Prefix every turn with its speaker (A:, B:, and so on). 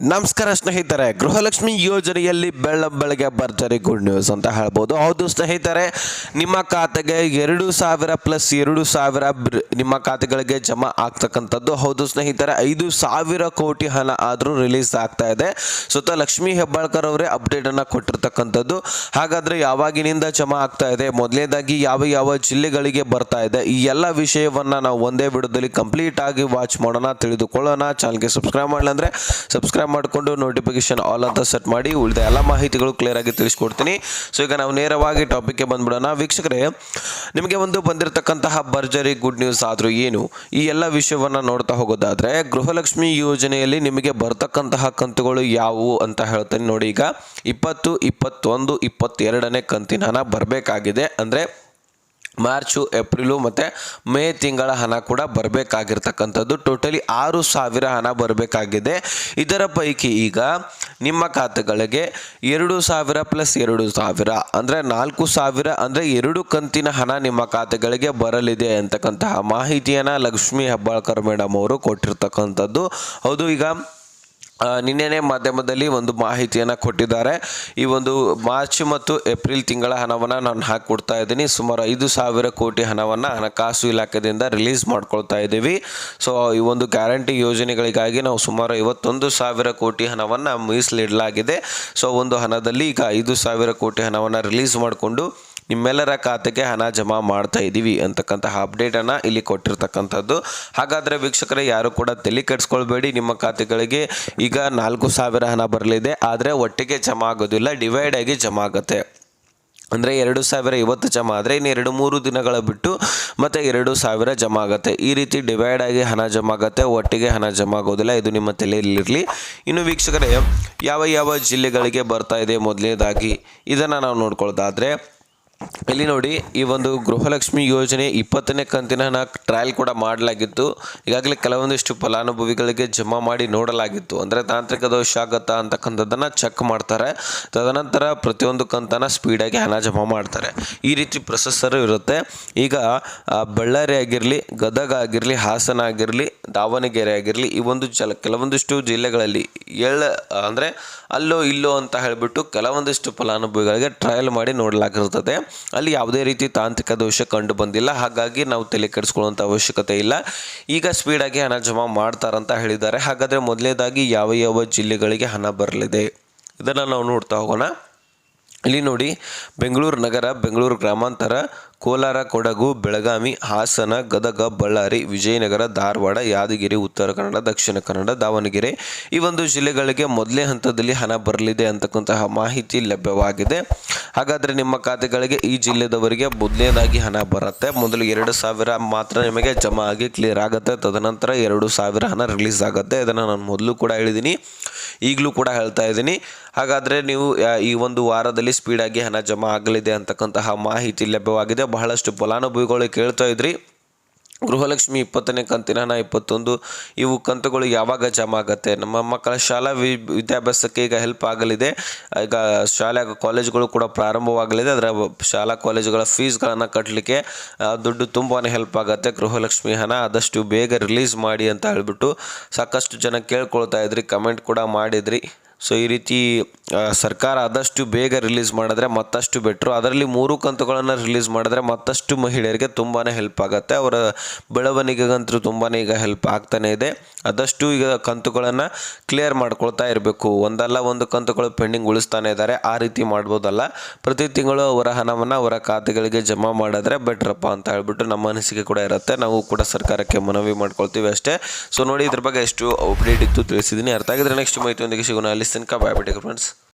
A: ನಮಸ್ಕಾರ ಸ್ನೇಹಿತರೆ, ಗೃಹಲಕ್ಷ್ಮಿ ಯೋಜನೆಯಲ್ಲಿ ಬೆಳ್ಳ ಬೆಳಗ್ಗೆ ಭರ್ಜರಿ ಗುಡ್ ನ್ಯೂಸ್ ಅಂತ ಹೇಳ್ಬೋದು. ಹೌದು ಸ್ನೇಹಿತರೆ, ನಿಮ್ಮ ಖಾತೆಗೆ ಎರಡು ಸಾವಿರ ಪ್ಲಸ್ ಎರಡು ಸಾವಿರ ನಿಮ್ಮ ಖಾತೆಗಳಿಗೆ ಜಮಾ ಆಗ್ತಕ್ಕಂಥದ್ದು. ಹೌದು ಸ್ನೇಹಿತರೆ, ಐದು ಸಾವಿರ ಕೋಟಿ ಹಣ ಆದರೂ ರಿಲೀಸ್ ಆಗ್ತಾ ಇದೆ. ಸ್ವತಃ ಲಕ್ಷ್ಮೀ ಹೆಬ್ಬಾಳ್ಕರ್ ಅವರೇ ಅಪ್ಡೇಟನ್ನು ಕೊಟ್ಟಿರ್ತಕ್ಕಂಥದ್ದು. ಹಾಗಾದರೆ ಯಾವಾಗಿನಿಂದ ಜಮಾ ಆಗ್ತಾ ಇದೆ? ಮೊದಲನೇದಾಗಿ ಯಾವ ಯಾವ ಜಿಲ್ಲೆಗಳಿಗೆ ಬರ್ತಾ ಇದೆ? ಈ ಎಲ್ಲ ವಿಷಯವನ್ನು ನಾವು ಒಂದೇ ವಿಡಿಯೋದಲ್ಲಿ ಕಂಪ್ಲೀಟ್ ಆಗಿ ವಾಚ್ ಮಾಡೋಣ, ತಿಳಿದುಕೊಳ್ಳೋಣ. ಚಾನಲ್ಗೆ ಸಬ್ಸ್ಕ್ರೈಬ್ ಮಾಡಲ್ಲ ಅಂದ್ರೆ ಸಬ್ಸ್ಕ್ರೈಬ್ ಮಾಡಿಕೊಂಡು ನೋಟಿಫಿಕೇಶನ್ ಆಲ್ ಅಂತ ಸೆಟ್ ಮಾಡಿ ಉಳಿದ ಎಲ್ಲ ಮಾಹಿತಿಗಳು ಕ್ಲಿಯರ್ ಆಗಿ ತಿಳಿಸ್ಕೊಡ್ತೀನಿ. ಸೊ ಈಗ ನಾವು ನೇರವಾಗಿ ಟಾಪಿಕ್ಗೆ ಬಂದ್ಬಿಡೋಣ. ವೀಕ್ಷಕರೇ, ನಿಮಗೆ ಒಂದು ಬಂದಿರತಕ್ಕಂತಹ ಭರ್ಜರಿ ಗುಡ್ ನ್ಯೂಸ್ ಆದರೂ ಏನು? ಈ ಎಲ್ಲ ವಿಷಯವನ್ನು ನೋಡ್ತಾ ಹೋಗೋದಾದ್ರೆ, ಗೃಹಲಕ್ಷ್ಮಿ ಯೋಜನೆಯಲ್ಲಿ ನಿಮಗೆ ಬರ್ತಕ್ಕಂತಹ ಕಂತುಗಳು ಯಾವುವು ಅಂತ ಹೇಳ್ತೀನಿ ನೋಡಿ ಈಗ. ಇಪ್ಪತ್ತು, ಇಪ್ಪತ್ತೊಂದು, ಇಪ್ಪತ್ತೆರಡನೇ ಕಂತಿನ ಬರಬೇಕಾಗಿದೆ. ಅಂದರೆ ಮಾರ್ಚು, ಏಪ್ರಿಲು ಮತ್ತು ಮೇ ತಿಂಗಳ ಹಣ ಕೂಡ ಬರಬೇಕಾಗಿರ್ತಕ್ಕಂಥದ್ದು. ಟೋಟಲಿ ಆರು ಸಾವಿರ ಹಣ ಬರಬೇಕಾಗಿದೆ. ಇದರ ಪೈಕಿ ಈಗ ನಿಮ್ಮ ಖಾತೆಗಳಿಗೆ ಎರಡು ಸಾವಿರ ಪ್ಲಸ್ ಎರಡು ಸಾವಿರ, ಅಂದರೆ ನಾಲ್ಕು ಸಾವಿರ, ಅಂದರೆ ಎರಡು ಕಂತಿನ ಹಣ ನಿಮ್ಮ ಖಾತೆಗಳಿಗೆ ಬರಲಿದೆ ಅಂತಕ್ಕಂತಹ ಮಾಹಿತಿಯನ್ನು ಲಕ್ಷ್ಮೀ ಹೆಬ್ಬಾಳ್ಕರ್ ಮೇಡಮ್ ಅವರು ಕೊಟ್ಟಿರ್ತಕ್ಕಂಥದ್ದು. ಹೌದು, ಈಗ ನಿನ್ನೆನೇ ಮಾಧ್ಯಮದಲ್ಲಿ ಒಂದು ಮಾಹಿತಿಯನ್ನು ಕೊಟ್ಟಿದ್ದಾರೆ. ಈ ಒಂದು ಮಾರ್ಚ್ ಮತ್ತು ಏಪ್ರಿಲ್ ತಿಂಗಳ ಹಣವನ್ನು ನಾನು ಹಾಕಿಕೊಡ್ತಾ ಇದ್ದೀನಿ. ಸುಮಾರು ಐದು ಸಾವಿರ ಕೋಟಿ ಹಣವನ್ನು ಹಣಕಾಸು ಇಲಾಖೆಯಿಂದ ರಿಲೀಸ್ ಮಾಡ್ಕೊಳ್ತಾ ಇದ್ದೀವಿ. ಸೊ ಈ ಒಂದು ಗ್ಯಾರಂಟಿ ಯೋಜನೆಗಳಿಗಾಗಿ ನಾವು ಸುಮಾರು ಐವತ್ತೊಂದು ಸಾವಿರ ಕೋಟಿ ಹಣವನ್ನು ಮೀಸಲಿಡಲಾಗಿದೆ. ಸೊ ಒಂದು ಹಣದಲ್ಲಿ ಈಗ ಐದು ಸಾವಿರ ಕೋಟಿ ಹಣವನ್ನು ರಿಲೀಸ್ ಮಾಡಿಕೊಂಡು ನಿಮ್ಮೆಲ್ಲರ ಖಾತೆಗೆ ಹಣ ಜಮಾ ಮಾಡ್ತಾ ಇದ್ದೀವಿ ಅಂತಕ್ಕಂತಹ ಅಪ್ಡೇಟನ್ನು ಇಲ್ಲಿ ಕೊಟ್ಟಿರ್ತಕ್ಕಂಥದ್ದು. ಹಾಗಾದರೆ ವೀಕ್ಷಕರೇ, ಯಾರು ಕೂಡ ತಲೆ ಕೆಡಿಸ್ಕೊಳ್ಬೇಡಿ. ನಿಮ್ಮ ಖಾತೆಗಳಿಗೆ ಈಗ ನಾಲ್ಕು ಸಾವಿರ ಹಣ ಬರಲಿದೆ. ಆದರೆ ಒಟ್ಟಿಗೆ ಜಮಾ ಆಗೋದಿಲ್ಲ ಡಿವೈಡ್ ಆಗಿ ಜಮಾ ಆಗುತ್ತೆ. ಅಂದರೆ ಎರಡು ಸಾವಿರ ಇವತ್ತು ಜಮಾ ಆದರೆ ಇನ್ನು ಎರಡು ಮೂರು ದಿನಗಳ ಬಿಟ್ಟು ಮತ್ತೆ ಎರಡು ಸಾವಿರ ಜಮಾ ಆಗುತ್ತೆ. ಈ ರೀತಿ ಡಿವೈಡ್ ಆಗಿ ಹಣ ಜಮಾ ಆಗುತ್ತೆ, ಒಟ್ಟಿಗೆ ಹಣ ಜಮಾ ಆಗೋದಿಲ್ಲ. ಇದು ನಿಮ್ಮ ತಲೆಯಲ್ಲಿರಲಿ. ಇನ್ನು ವೀಕ್ಷಕರೇ, ಯಾವ ಯಾವ ಜಿಲ್ಲೆಗಳಿಗೆ ಬರ್ತಾ ಇದೆ ಮೊದಲನೇದಾಗಿ, ಇದನ್ನು ನಾವು ನೋಡ್ಕೊಳ್ಳೋದಾದರೆ ಇಲ್ಲಿ ನೋಡಿ, ಈ ಒಂದು ಗೃಹಲಕ್ಷ್ಮಿ ಯೋಜನೆ ಇಪ್ಪತ್ತನೇ ಕಂತಿನ ಹಣ ಟ್ರಯಲ್ ಕೂಡ ಮಾಡಲಾಗಿತ್ತು. ಈಗಾಗಲೇ ಕೆಲವೊಂದಿಷ್ಟು ಫಲಾನುಭವಿಗಳಿಗೆ ಜಮಾ ಮಾಡಿ ನೋಡಲಾಗಿತ್ತು. ಅಂದರೆ ತಾಂತ್ರಿಕ ದೋಷ ಆಗತ್ತಾ ಅಂತಕ್ಕಂಥದ್ದನ್ನು ಚೆಕ್ ಮಾಡ್ತಾರೆ. ತದನಂತರ ಪ್ರತಿಯೊಂದು ಕಂತನ ಸ್ಪೀಡಾಗಿ ಹಣ ಜಮಾ ಮಾಡ್ತಾರೆ. ಈ ರೀತಿ ಪ್ರೊಸೆಸರು ಇರುತ್ತೆ. ಈಗ ಬಳ್ಳಾರಿ ಆಗಿರಲಿ, ಗದಗ ಆಗಿರಲಿ, ಹಾಸನ ಆಗಿರಲಿ ದಾವಣಗೆರೆ ಆಗಿರಲಿ ಈ ಒಂದು ಜಲ, ಕೆಲವೊಂದಿಷ್ಟು ಜಿಲ್ಲೆಗಳಲ್ಲಿ ಎಳ್ಳ, ಅಂದರೆ ಅಲ್ಲೋ ಇಲ್ಲೋ ಅಂತ ಹೇಳಿಬಿಟ್ಟು ಕೆಲವೊಂದಿಷ್ಟು ಫಲಾನುಭವಿಗಳಿಗೆ ಟ್ರಯಲ್ ಮಾಡಿ ನೋಡಲಾಗಿರ್ತದೆ. ಅಲ್ಲಿ ಯಾವುದೇ ರೀತಿ ತಾಂತ್ರಿಕ ದೋಷ ಕಂಡು ಬಂದಿಲ್ಲ. ಹಾಗಾಗಿ ನಾವು ತಲೆ ಕೆಡಿಸ್ಕೊಳ್ಳುವಂಥ ಅವಶ್ಯಕತೆ ಇಲ್ಲ. ಈಗ ಸ್ಪೀಡಾಗಿ ಹಣ ಜಮಾ ಮಾಡ್ತಾರಂತ ಹೇಳಿದ್ದಾರೆ. ಹಾಗಾದರೆ ಮೊದಲನೇದಾಗಿ ಯಾವ ಯಾವ ಜಿಲ್ಲೆಗಳಿಗೆ ಹಣ ಬರಲಿದೆ? ಇದನ್ನು ನಾವು ನೋಡ್ತಾ ಹೋಗೋಣ. ಇಲ್ಲಿ ನೋಡಿ, ಬೆಂಗಳೂರು ನಗರ, ಬೆಂಗಳೂರು ಗ್ರಾಮಾಂತರ, ಕೋಲಾರ, ಕೊಡಗು, ಬೆಳಗಾವಿ, ಹಾಸನ, ಗದಗ, ಬಳ್ಳಾರಿ, ವಿಜಯನಗರ, ಧಾರವಾಡ, ಯಾದಗಿರಿ, ಉತ್ತರ ಕನ್ನಡ, ದಕ್ಷಿಣ ಕನ್ನಡ, ದಾವಣಗೆರೆ. ಈ ಒಂದು ಜಿಲ್ಲೆಗಳಿಗೆ ಮೊದಲೇ ಹಂತದಲ್ಲಿ ಹಣ ಬರಲಿದೆ ಅಂತಕ್ಕಂತಹ ಮಾಹಿತಿ ಲಭ್ಯವಾಗಿದೆ. ಹಾಗಾದರೆ ನಿಮ್ಮ ಖಾತೆಗಳಿಗೆ ಈ ಜಿಲ್ಲೆದವರಿಗೆ ಮೊದಲನೇದಾಗಿ ಹಣ ಬರುತ್ತೆ. ಮೊದಲು ಎರಡು ಸಾವಿರ ಮಾತ್ರ ನಿಮಗೆ ಜಮಾ ಆಗಿ ಕ್ಲಿಯರ್ ಆಗುತ್ತೆ. ತದನಂತರ ಎರಡು ಸಾವಿರ ಹಣ ರಿಲೀಸ್ ಆಗುತ್ತೆ. ಇದನ್ನು ನಾನು ಮೊದಲು ಕೂಡ ಹೇಳಿದ್ದೀನಿ ಈಗಲೂ ಕೂಡ ಹೇಳ್ತಾ ಇದ್ದೀನಿ. ಹಾಗಾದರೆ ನೀವು ಈ ಒಂದು ವಾರದಲ್ಲಿ ಸ್ಪೀಡಾಗಿ ಹಣ ಜಮಾ ಆಗಲಿದೆ ಅಂತಕ್ಕಂತಹ ಮಾಹಿತಿ ಲಭ್ಯವಾಗಿದೆ. ಬಹಳಷ್ಟು ಫಲಾನುಭವಿಗಳು ಕೇಳ್ತಾ ಇದ್ರಿ. ಗೃಹಲಕ್ಷ್ಮಿ ಇಪ್ಪತ್ತನೇ ಕಂತಿನ ಹಣ ಇಪ್ಪತ್ತೊಂದು, ಇವು ಕಂತುಗಳು ಯಾವಾಗ ಜಮಾ ಆಗುತ್ತೆ? ನಮ್ಮ ಮಕ್ಕಳ ಶಾಲಾ ವಿ, ವಿದ್ಯಾಭ್ಯಾಸಕ್ಕೆ ಈಗ ಹೆಲ್ಪ್ ಆಗಲಿದೆ. ಈಗ ಶಾಲೆ ಕಾಲೇಜುಗಳು ಕೂಡ ಪ್ರಾರಂಭವಾಗಲಿದೆ. ಅದರ ಶಾಲಾ ಕಾಲೇಜುಗಳ ಫೀಸ್ಗಳನ್ನು ಕಟ್ಟಲಿಕ್ಕೆ ದುಡ್ಡು ತುಂಬಾ ಹೆಲ್ಪ್ ಆಗುತ್ತೆ. ಗೃಹಲಕ್ಷ್ಮಿ ಹಣ ಆದಷ್ಟು ಬೇಗ ರಿಲೀಸ್ ಮಾಡಿ ಅಂತ ಹೇಳಿಬಿಟ್ಟು ಸಾಕಷ್ಟು ಜನ ಕೇಳ್ಕೊಳ್ತಾ ಇದ್ರಿ ಕಮೆಂಟ್ ಕೂಡ ಮಾಡಿದ್ರಿ. ಸೊ ಈ ರೀತಿ ಸರ್ಕಾರ ಆದಷ್ಟು ಬೇಗ ರಿಲೀಸ್ ಮಾಡಿದ್ರೆ ಮತ್ತಷ್ಟು ಬೆಟ್ರು. ಅದರಲ್ಲಿ ಮೂರು ಕಂತುಗಳನ್ನು ರಿಲೀಸ್ ಮಾಡಿದ್ರೆ ಮತ್ತಷ್ಟು ಮಹಿಳೆಯರಿಗೆ ತುಂಬಾ ಹೆಲ್ಪ್ ಆಗುತ್ತೆ. ಅವರ ಬೆಳವಣಿಗೆಗಂತೂ ತುಂಬಾ ಈಗ ಹೆಲ್ಪ್ ಆಗ್ತಾನೆ ಇದೆ. ಆದಷ್ಟು ಈಗ ಕಂತುಗಳನ್ನು ಕ್ಲಿಯರ್ ಮಾಡ್ಕೊಳ್ತಾ ಇರಬೇಕು. ಒಂದಲ್ಲ ಒಂದು ಕಂತುಗಳು ಪೆಂಡಿಂಗ್ ಉಳಿಸ್ತಾನೆ ಇದ್ದಾರೆ ಆ ರೀತಿ ಮಾಡ್ಬೋದಲ್ಲ. ಪ್ರತಿ ತಿಂಗಳು ಅವರ ಹಣವನ್ನು ಅವರ ಖಾತೆಗಳಿಗೆ ಜಮಾ ಮಾಡಿದ್ರೆ ಬೆಟ್ರಪ್ಪ ಅಂತ ಹೇಳ್ಬಿಟ್ಟು ನಮ್ಮ ಅನಿಸಿಕೆ ಕೂಡ ಇರುತ್ತೆ. ನಾವು ಕೂಡ ಸರ್ಕಾರಕ್ಕೆ ಮನವಿ ಮಾಡ್ಕೊಳ್ತೀವಿ ಅಷ್ಟೇ. ಸೊ ನೋಡಿ ಇದ್ರ ಬಗ್ಗೆ ಎಷ್ಟು ಅಪ್ಡೇಟ್ ಇತ್ತು ತಿಳಿಸಿದ್ದೀನಿ ಅರ್ಥ ಆಗಿದ್ರೆ ನೆಕ್ಸ್ಟ್ ಮಾಹಿತಿಯೊಂದಿಗೆ ಸಿಗೋಣ. ಅಲ್ಲಿ medicine का बायोटिक फ्रेंड्स